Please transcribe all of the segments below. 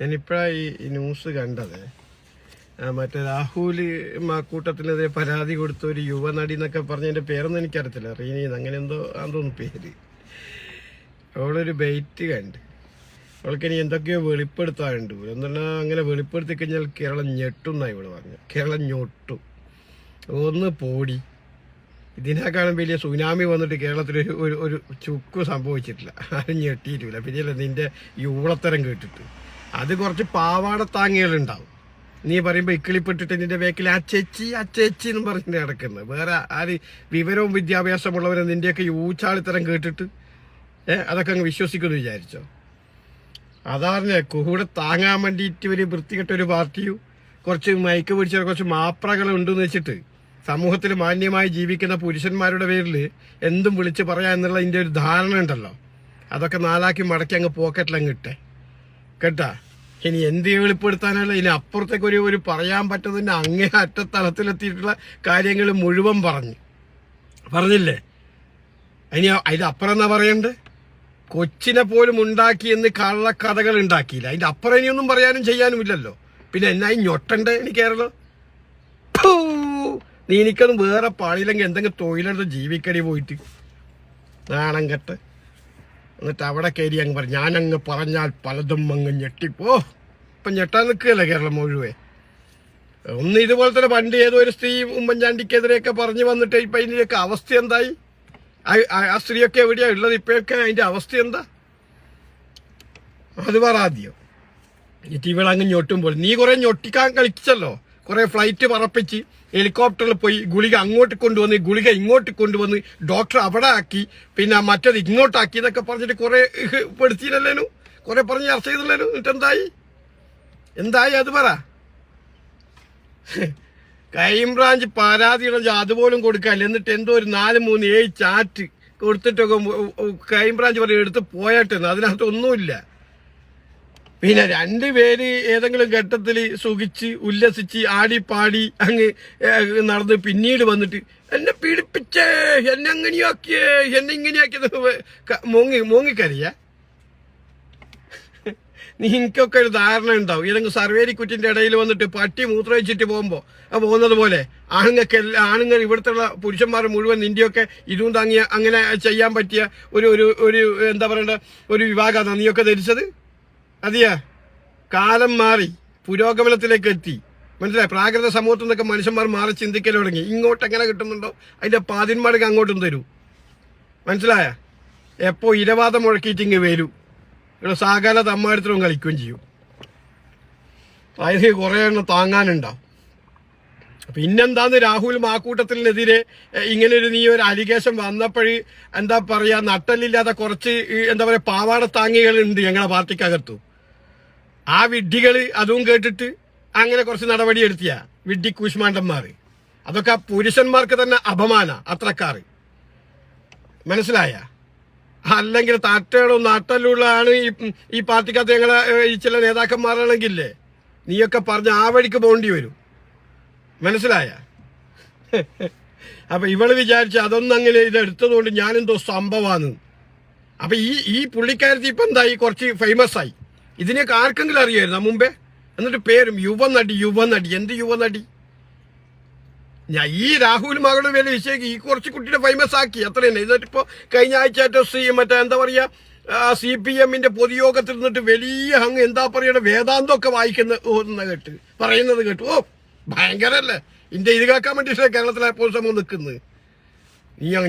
ഞാനിപ്പോഴാണ് ഈ ന്യൂസ് കണ്ടത്. മറ്റേ രാഹുൽ മാക്കൂട്ടത്തിനെതിരെ പരാതി കൊടുത്ത ഒരു യുവനടി എന്നൊക്കെ പറഞ്ഞതിന്റെ പേരൊന്നും എനിക്കറിയത്തില്ല. റീനീന്ന് അങ്ങനെ എന്തോ ആണെന്ന് പേര്. അവളൊരു ബെയ്റ്റ് കണ്ട്. അവൾക്ക് ഇനി എന്തൊക്കെയോ വെളിപ്പെടുത്താനുണ്ട് എന്നാൽ അങ്ങനെ വെളിപ്പെടുത്തി കഴിഞ്ഞാൽ കേരളം ഞെട്ടും എന്നാണ് ഇവൾ പറഞ്ഞു. കേരളം ഞൊട്ടും. ഒന്ന് പോടി. ഇതിനേക്കാളും വലിയ സുനാമി വന്നിട്ട് കേരളത്തിൽ ഒരു ഒരു ചുക്ക് സംഭവിച്ചിട്ടില്ല. ആരും ഞെട്ടിയിട്ടില്ല. പിന്നെ നിന്റെ യൂളത്തരം കേട്ടിട്ട്. അത് കുറച്ച് പാവാട താങ്ങികളുണ്ടാവും നീ പറയുമ്പോൾ ഇക്കിളിപ്പെട്ടിട്ട് നിന്റെ വേക്കിൽ ആ ചേച്ചി ആ ചേച്ചി എന്ന് പറഞ്ഞിട്ട് കിടക്കുന്നത് വേറെ ആര് വിവരവും വിദ്യാഭ്യാസമുള്ളവരെ നിന്റെയൊക്കെ യൂച്ചാളിത്തരം കേട്ടിട്ട് ഏഹ് അതൊക്കെ അങ്ങ് വിശ്വസിക്കുമെന്ന് വിചാരിച്ചോ? അതാണ് കൂടെ താങ്ങാൻ വേണ്ടിയിട്ട് ഒരു വൃത്തികെട്ട ഒരു പാർട്ടിയും കുറച്ച് മയക്ക് പിടിച്ച കുറച്ച് മാപ്രകൾ ഉണ്ടെന്ന് വെച്ചിട്ട് സമൂഹത്തിൽ മാന്യമായി ജീവിക്കുന്ന പുരുഷന്മാരുടെ പേരിൽ എന്തും വിളിച്ച് പറയാ എന്നുള്ള ഇതിന്റെ ഒരു ധാരണ ഉണ്ടല്ലോ. അതൊക്കെ നാലാക്കി മടക്കി അങ്ങ് പോക്കറ്റിലങ്ങ് ഇട്ടെ. കേട്ടാ ഇനി എന്ത് വെളിപ്പെടുത്താനല്ല ഇനി അപ്പുറത്തേക്ക് ഒരു ഒരു പറയാൻ പറ്റുന്നതിന്റെ അങ്ങേ അറ്റ അറ്റത്തലത്തിലെത്തിയിട്ടുള്ള കാര്യങ്ങൾ മുഴുവൻ പറഞ്ഞു. പറഞ്ഞില്ലേ? ഇനി അതിന്റെ അപ്പുറം എന്നാ പറയണ്ടേ? കൊച്ചിനെ പോലും ഉണ്ടാക്കി എന്ന് കള്ളക്കഥകൾ ഉണ്ടാക്കിയില്ല. അതിന്റെ അപ്പുറം ഇനിയൊന്നും പറയാനും ചെയ്യാനും ഇല്ലല്ലോ. പിന്നെ എന്നായി ഞൊട്ടണ്ടേ എനിക്ക് കേരളം! നീ എനിക്കൊന്നും വേറെ പാളിയിലെങ്കിൽ എന്തെങ്കിലും തൊഴിലെടുത്ത് ജീവിക്കടി പോയിട്ട്. നാണം കെട്ട്. എന്നിട്ട് അവിടെ കയറി അങ്ങ് പറഞ്ഞു ഞാനങ്ങ് പറഞ്ഞാൽ പലതും അങ്ങ് ഞെട്ടിപ്പോ ഇപ്പൊ ഞെട്ടാൻ നിൽക്കുകയല്ലേ കേരളം മുഴുവൻ? ഒന്ന് ഇതുപോലെ തന്നെ പണ്ട് ഏതോ ഒരു സ്ത്രീ ഉമ്മൻചാണ്ടിക്കെതിരെയൊക്കെ പറഞ്ഞു വന്നിട്ട് ഇപ്പൊ അതിന്റെയൊക്കെ അവസ്ഥ എന്തായി? ആ- സ്ത്രീയൊക്കെ എവിടെയാ ഉള്ളത് ഇപ്പോഴൊക്കെ? അതിന്റെ അവസ്ഥ എന്താ? അത് പറ ആദ്യം. ഇവളങ്ങ് ഞൊട്ടുമ്പോൾ നീ കുറെ ഞൊട്ടിക്കാൻ കളിച്ചല്ലോ? കുറെ ഫ്ലൈറ്റ് പറപ്പിച്ച് ഹെലികോപ്റ്ററിൽ പോയി ഗുളിക അങ്ങോട്ട് കൊണ്ടുവന്ന് ഗുളിക ഇങ്ങോട്ട് കൊണ്ടുവന്ന് ഡോക്ടർ അവിടെ ആക്കി പിന്നെ മറ്റത് ഇങ്ങോട്ടാക്കി എന്നൊക്കെ പറഞ്ഞിട്ട് കുറെ പെടുത്തിയില്ലല്ലേനു? കുറെ പറഞ്ഞ് ചർച്ച ചെയ്തില്ലേനു എന്നിട്ട് എന്തായി എന്തായി അത് പറ. ക്രൈംബ്രാഞ്ച് പരാതിയുടെ അതുപോലും കൊടുക്കാല്ല എന്നിട്ട് എന്തോ ഒരു നാല് മൂന്ന് ഏഴ് ചാറ്റ് കൊടുത്തിട്ടൊക്കെ ക്രൈംബ്രാഞ്ച് പറയും എടുത്ത് പോയാട്ടെന്ന്. അതിനകത്ത് ഒന്നുമില്ല. പിന്നെ രണ്ടുപേര് ഏതെങ്കിലും ഘട്ടത്തിൽ സുഖിച്ച് ഉല്ലസിച്ച് ആടി പാടി അങ്ങ് നടന്ന് പിന്നീട് വന്നിട്ട് എന്നെ പീഡിപ്പിച്ചേ എന്നെ അങ്ങനെയാക്കിയേ എന്നെ ഇങ്ങനെയാക്കിയത് മൂങ്ങി മൂങ്ങിക്കറിയ നിങ്ങൾക്കൊക്കെ ഒരു ധാരണ ഉണ്ടാവും. ഏതെങ്കിലും സർവേരി കുറ്റിന്റെ ഇടയിൽ വന്നിട്ട് പട്ടി മൂത്രമൊഴിച്ചിട്ട് പോകുമ്പോ ആ പോകുന്നത് പോലെ ആണുങ്ങൾക്ക് എല്ലാ ആണുങ്ങൾ ഇവിടുത്തെ പുരുഷന്മാർ മുഴുവൻ നിന്റെയൊക്കെ ഇരുന്ന് താങ്ങിയ അങ്ങനെ ചെയ്യാൻ പറ്റിയ ഒരു ഒരു എന്താ പറയണ്ട ഒരു വിഭാഗമാണ് നീയൊക്കെ ധരിച്ചത്? അതെയാ കാലം മാറി പുരോഗമനത്തിലേക്ക് എത്തി. മനസ്സിലായി? പ്രാകൃത സമൂഹത്തിൽ നിന്നൊക്കെ മനുഷ്യന്മാർ മാറി ചിന്തിക്കൽ തുടങ്ങി. ഇങ്ങോട്ട് എങ്ങനെ കിട്ടുന്നുണ്ടോ? അതിന്റെ പാതിന്മാർക്ക് അങ്ങോട്ടും തരൂ. മനസ്സിലായ? എപ്പോ ഇരവാദം മുഴക്കിയിട്ട് ഇങ്ങ് വരൂ. ഇവിടെ സാകാല തമ്മാടത്തിലും കളിക്കുകയും ചെയ്യും. അതിന് കുറെ എണ്ണം താങ്ങാനുണ്ടാവും പിന്നെന്താന്ന് രാഹുൽ മാക്കൂട്ടത്തിനെതിരെ ഇങ്ങനെ ഒരു നീ ഒരു അലിഗേഷൻ വന്നപ്പോഴ് എന്താ പറയാ നട്ടലില്ലാതെ കുറച്ച് എന്താ പറയാ പാവാട താങ്ങികളുണ്ട് ഞങ്ങളെ പാർട്ടിക്കകത്തു. ആ വിഡ്ഢികൾ അതും കേട്ടിട്ട് അങ്ങനെ കുറച്ച് നടപടി എടുത്തിയ വിഡ്ഢി കൂശ്മാണ്ടന്മാർ അതൊക്കെ പുരുഷന്മാർക്ക് തന്നെ അപമാന അത്രക്കാർ മനസ്സിലായ? അല്ലെങ്കിൽ തട്ടകളും നട്ടലുള്ളതാണ് ഈ ഈ പാർട്ടിക്കകത്ത് ഞങ്ങളെ ഈ ചില നേതാക്കന്മാരാണെങ്കിലേ നീയൊക്കെ പറഞ്ഞ് ആ വഴിക്ക് പോകേണ്ടി വരും. മനസ്സിലായ? അപ്പൊ ഇവൾ വിചാരിച്ച അതൊന്നും അങ്ങനെ ഇത് എടുത്തതുകൊണ്ട് ഞാനെന്തോ സംഭവമാണ് അപ്പൊ ഈ ഈ പുള്ളിക്കാരത്തി ഇപ്പൊ എന്തായി കുറച്ച് ഫേമസ് ആയി? ഇതിനൊക്കെ ആർക്കെങ്കിലും അറിയായിരുന്നു? മുമ്പേ? എന്നിട്ട് പേരും യുവനടി യുവനടി എന്ത് യുവനടി? ഞാൻ ഈ രാഹുൽ മകളുടെ വില വിഷയം ഈ കുറച്ച് കുട്ടിയുടെ ഫേമസ് ആക്കി. അത്ര തന്നെ. എന്നിട്ടിപ്പോ കഴിഞ്ഞ ആഴ്ച സി മറ്റേ എന്താ പറയാ സി പി എമ്മിന്റെ പൊതുയോഗത്തിൽ നിന്നിട്ട് വലിയ അങ്ങ് എന്താ പറയണ വേദാന്തമൊക്കെ വായിക്കുന്ന കേട്ട്. പറയുന്നത് കേട്ടു. ഓ ഭയങ്കരല്ലേ. ഇന്ത്യ ഇത് കേൾക്കാൻ വേണ്ടി കേരളത്തിലെ പോലും സമൂഹം നിൽക്കുന്നത്.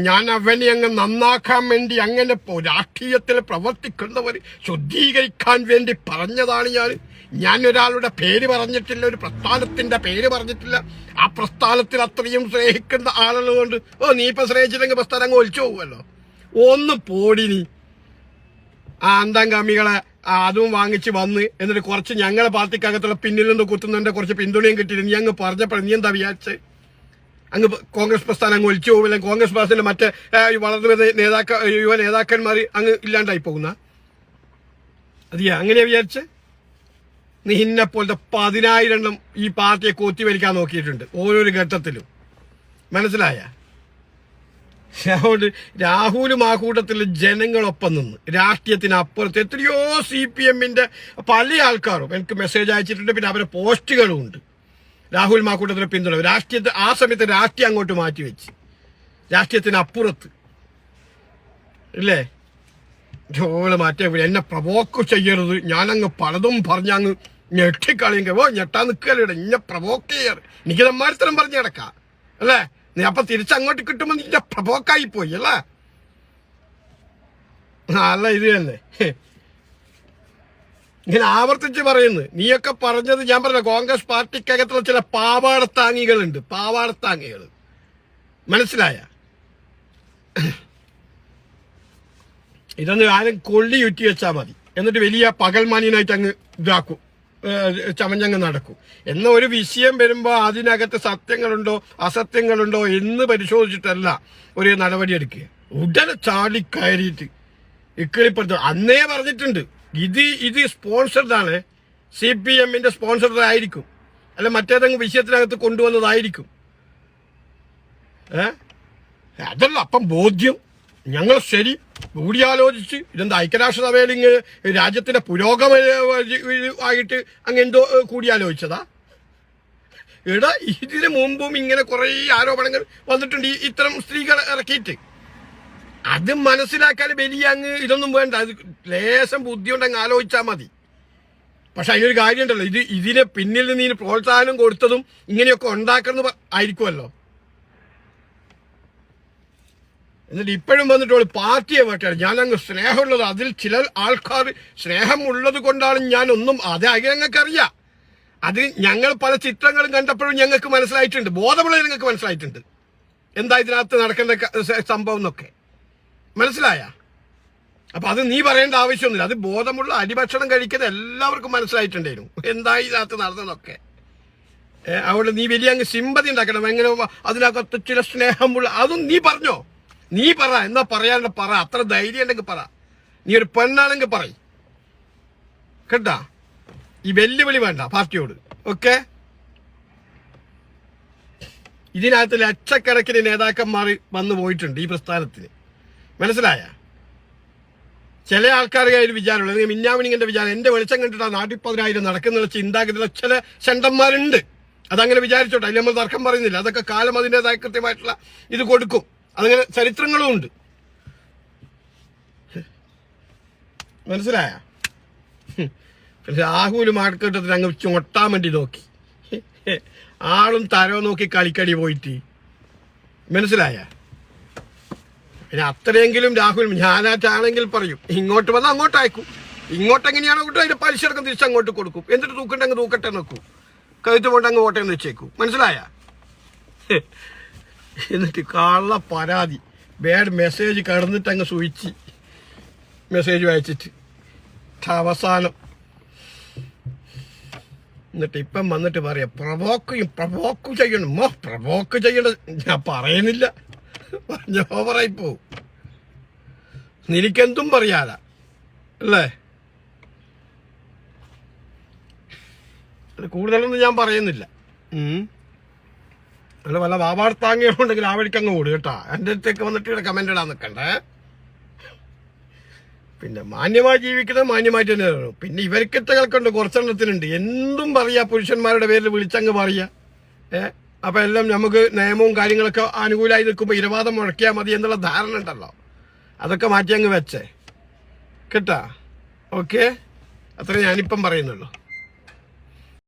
ഞാൻ അവനെ അങ്ങ് നന്നാക്കാൻ വേണ്ടി അങ്ങനെ രാഷ്ട്രീയത്തിൽ പ്രവർത്തിക്കുന്നവർ ശുദ്ധീകരിക്കാൻ വേണ്ടി പറഞ്ഞതാണ് ഞാൻ ഞാൻ ഒരാളുടെ പേര് പറഞ്ഞിട്ടില്ല ഒരു പ്രസ്ഥാനത്തിന്റെ പേര് പറഞ്ഞിട്ടില്ല. ആ പ്രസ്ഥാനത്തിൽ അത്രയും സ്നേഹിക്കുന്ന ആളുകളുണ്ട് ഓ നീ ഇപ്പൊ സ്നേഹിച്ചില്ലെങ്കിൽ പ്രസ്ഥാനം അങ്ങ് ഒലിച്ചു പോകുമല്ലോ. ഒന്ന് പോടി നീ. ആ അന്തംഗാമികളെ അതും വാങ്ങിച്ച് വന്ന് എന്നിട്ട് കുറച്ച് ഞങ്ങളെ പാർട്ടിക്കകത്തുള്ള പിന്നിൽ നിന്ന് കുത്തുന്നതിന്റെ കുറച്ച് പിന്തുണയും കിട്ടിയിട്ട് നീ അങ്ങ് പറഞ്ഞപ്പോൾ നീ എന്താ വിചാരിച്ചേ? അങ്ങ് കോൺഗ്രസ് പ്രസ്ഥാനം അങ്ങ് ഒലിച്ചു അല്ലെങ്കിൽ കോൺഗ്രസ് പ്രസ്ഥാനത്തിന്റെ മറ്റേ വളർന്നു വരുന്ന നേതാക്ക യുവ നേതാക്കന്മാർ അങ്ങ് ഇല്ലാണ്ടായി പോകുന്ന? അതെയാ അങ്ങനെയാ വിചാരിച്ച്? നിന്നെ പോലത്തെ പതിനായിരം എണ്ണം ഈ പാർട്ടിയെ കൊത്തിവലിക്കാൻ നോക്കിയിട്ടുണ്ട് ഓരോരോ ഘട്ടത്തിലും. മനസ്സിലായ? അതുകൊണ്ട് രാഹുലും ആ കൂട്ടത്തിൽ ജനങ്ങളൊപ്പം നിന്ന് രാഷ്ട്രീയത്തിന് അപ്പുറത്ത് എത്രയോ സി പി എമ്മിന്റെ പല ആൾക്കാരും എനിക്ക് മെസ്സേജ് അയച്ചിട്ടുണ്ട് പിന്നെ അവരുടെ പോസ്റ്റുകളും ഉണ്ട്. രാഹുൽ മാക്കൂട്ടത്തിന് പിന്തുണ രാഷ്ട്രീയത്തെ ആ സമയത്ത് രാഷ്ട്രീയം അങ്ങോട്ട് മാറ്റി വെച്ച്. രാഷ്ട്രീയത്തിന് അപ്പുറത്ത്. ഇല്ലേ? ജോൾ മാറ്റിയ എന്നെ പ്രവോക്ക് ചെയ്യരുത്. ഞാനങ്ങ് പലതും പറഞ്ഞങ്ങ് ഞെട്ടിക്കളിയെങ്കിൽ ഓ ഞെട്ടാ നിൽക്കല്ലേ ഇന്നെ പ്രവോക്ക് ചെയ്യരുത്. എനിക്ക് നമ്മളിത്തരം പറഞ്ഞു കിടക്കാം അല്ലേ? നീ അപ്പൊ തിരിച്ചങ്ങോട്ട് കിട്ടുമ്പോ നിന്റെ പ്രവോക്കായി പോയി അല്ലേ? അല്ല ഇത് തന്നെ. ഇങ്ങനെ ആവർത്തിച്ച് പറയുന്നു. നീയൊക്കെ പറഞ്ഞത് ഞാൻ പറഞ്ഞ കോൺഗ്രസ് പാർട്ടിക്കകത്തുള്ള ചില പാവാടത്താങ്ങികളുണ്ട്. പാവാടത്താങ്ങികൾ മനസ്സിലായ? ഇതൊന്ന് ആരും കൊള്ളി ഉറ്റി വെച്ചാൽ മതി. എന്നിട്ട് വലിയ പകൽമാനിയനായിട്ട് അങ്ങ് ഇതാക്കും. ചമഞ്ഞങ്ങ് നടക്കും. എന്ന ഒരു വിഷയം വരുമ്പോൾ അതിനകത്ത് സത്യങ്ങളുണ്ടോ അസത്യങ്ങളുണ്ടോ എന്ന് പരിശോധിച്ചിട്ടല്ല ഒരു നടപടി എടുക്കുക. ഉടനെ ചാടി കയറിയിട്ട് ഇക്കിളിപ്പുറത്ത് അന്നേ പറഞ്ഞിട്ടുണ്ട്. ഇത് ഇത് സ്പോൺസർഡാണ് സി പി എമ്മിന്റെ സ്പോൺസർഡ് ആയിരിക്കും അല്ല മറ്റേതെങ്കിലും വിഷയത്തിനകത്ത് കൊണ്ടുവന്നതായിരിക്കും. ഏ? അതല്ല അപ്പം ബോധ്യം. ഞങ്ങൾ ശരി കൂടിയാലോചിച്ച് ഇതെന്താ ഐക്യരാഷ്ട്രസഭയിൽ ഇങ്ങ് രാജ്യത്തിന്റെ പുരോഗമന ആയിട്ട് അങ്ങ് എന്തോ കൂടിയാലോചിച്ചതാ? എടാ ഇതിനു മുമ്പും ഇങ്ങനെ കുറെ ആരോപണങ്ങൾ വന്നിട്ടുണ്ട് ഇത്തരം സ്ത്രീകൾ ഇറക്കിയിട്ട്. അത് മനസ്സിലാക്കാൻ വലിയ അങ്ങ് ഇതൊന്നും വേണ്ട. അത് ലേശം ബുദ്ധിയുണ്ടെങ്കിൽ ആലോചിച്ചാൽ മതി. പക്ഷെ അതിനൊരു കാര്യമുണ്ടല്ലോ. ഇത് ഇതിന് പിന്നിൽ നിന്ന് ഇതിന് പ്രോത്സാഹനം കൊടുത്തതും ഇങ്ങനെയൊക്കെ ഉണ്ടാക്കണമെന്ന് ആയിരിക്കുമല്ലോ. എന്നിട്ട് ഇപ്പോഴും വന്നിട്ട് പാർട്ടിയെ വേട്ടയാണ് അങ്ങ് സ്നേഹമുള്ളത് അതിൽ ചില ആൾക്കാർ സ്നേഹമുള്ളത് കൊണ്ടാണ് ഞാൻ ഒന്നും അത് ഞങ്ങൾക്കറിയാം. അത് ഞങ്ങൾ പല ചിത്രങ്ങളും കണ്ടപ്പോഴും ഞങ്ങൾക്ക് മനസ്സിലായിട്ടുണ്ട്. ബോധമുള്ളത് ഞങ്ങൾക്ക് മനസ്സിലായിട്ടുണ്ട്. എന്താ ഇതിനകത്ത് നടക്കേണ്ട സംഭവം എന്നൊക്കെ. മനസ്സിലായ? അപ്പൊ അത് നീ പറയേണ്ട ആവശ്യമൊന്നുമില്ല. അത് ബോധമുള്ള അരിഭക്ഷണം കഴിക്കുന്നത് എല്ലാവർക്കും മനസ്സിലായിട്ടുണ്ടായിരുന്നു. എന്തായി ഇതിനകത്ത് നടന്നതൊക്കെ? അവിടെ നീ വലിയ അങ്ങ് സിമ്പതി ഉണ്ടാക്കണം. എങ്ങനെ അതിനകത്ത് ചില സ്നേഹമുള്ള അതും നീ പറഞ്ഞോ? നീ പറ. എന്നാ പറയാനുള്ള പറ. അത്ര ധൈര്യം ഉണ്ടെങ്കിൽ പറ. നീ ഒരു പെണ്ണാണെങ്കിൽ പറ. കേട്ടാ? ഈ വെല്ലുവിളി വേണ്ട പാർട്ടിയോട്. ഓക്കെ? ഇതിനകത്ത് ലക്ഷക്കണക്കിന് നേതാക്കന്മാർ വന്നു പോയിട്ടുണ്ട് ഈ പ്രസ്ഥാനത്തിന്. മനസ്സിലായ? ചില ആൾക്കാർ കയ്യിൽ വിചാരമുള്ളത് മിന്നാമിനിങ്ങിന്റെ വിചാരം. എന്റെ വെളിച്ചം കണ്ടിട്ട് നാട്ടിൽ പതിനായിരം നടക്കുന്ന ചിന്താഗതിയുള്ള ചില ചണ്ടന്മാരുണ്ട്. അതങ്ങനെ വിചാരിച്ചോട്ടെ. അതിൽ നമ്മൾ തർക്കം പറയുന്നില്ല. അതൊക്കെ കാലം അതിന്റെതായ കൃത്യമായിട്ടുള്ള ഇത് കൊടുക്കും. അതങ്ങനെ ചരിത്രങ്ങളും ഉണ്ട്. മനസ്സിലായ? രാഹുലും ആൾക്കൂട്ടത്തിന് അങ്ങ് ചൊട്ടാൻ വേണ്ടി നോക്കി. ആളും തരവും നോക്കി കളിക്കടി പോയിട്ട്. മനസ്സിലായ? പിന്നെ അത്രയെങ്കിലും രാഹുൽ ഞാനായിട്ടാണെങ്കിൽ പറയും ഇങ്ങോട്ട് വന്നാൽ അങ്ങോട്ട് അയക്കും. ഇങ്ങോട്ട് എങ്ങനെയാണോ കിട്ടും അതിന്റെ പലിശ അടക്കം തിരിച്ച് അങ്ങോട്ട് കൊടുക്കും. എന്നിട്ട് തൂക്കട്ടെ അങ്ങ് തൂക്കട്ടെ നോക്കൂ കഴുത്ത് കൊണ്ട് അങ്ങ് ഓട്ടം വെച്ചേക്കും. മനസ്സിലായ? എന്നിട്ട് കള്ള പരാതി. ബാഡ് മെസ്സേജ് കടന്നിട്ട് അങ്ങ് സൂചിച്ച് മെസ്സേജ് വായിച്ചിട്ട് അവസാനം. എന്നിട്ട് ഇപ്പം വന്നിട്ട് പറയാം പ്രവോക്ക് പ്രവോക്ക് ചെയ്യണം. മോ പ്രവോക്ക് ചെയ്യണം. ഞാൻ പറയുന്നില്ല. പറഞ്ഞ ഓവറായി പോവും. നിനക്കെന്തും പറയാല അല്ലേ? കൂടുതലൊന്നും ഞാൻ പറയുന്നില്ല. അല്ല വല്ല വാവാർത്താങ്ങിയുണ്ടെങ്കിൽ ആ വഴിക്ക് അങ്ങ് ഓടും കേട്ടാ. എന്റെ അടുത്തേക്ക് വന്നിട്ട് ഇവിടെ കമന്റ് ഇടാൻ നിൽക്കണ്ടേ? പിന്നെ മാന്യമായി ജീവിക്കുന്നത് മാന്യമായിട്ട് തന്നെ വേണം. പിന്നെ ഇവർക്കിട്ടകൾക്കുണ്ട് കുറച്ചെണ്ണത്തിനുണ്ട്. എന്തും പറയാ പുരുഷന്മാരുടെ പേരിൽ വിളിച്ചങ്ങ് പറയാ. ഏ? അപ്പൊ എല്ലാം നമുക്ക് നിയമവും കാര്യങ്ങളൊക്കെ അനുകൂലമായി നിൽക്കുമ്പോൾ ഇരവാദം മുഴക്കിയാൽ മതി എന്നുള്ള ധാരണ ഉണ്ടല്ലോ. അതൊക്കെ മാറ്റി അങ്ങ് വെച്ചേ. കേട്ടാ? ഓക്കെ അത്ര ഞാനിപ്പം പറയുന്നുള്ളൂ.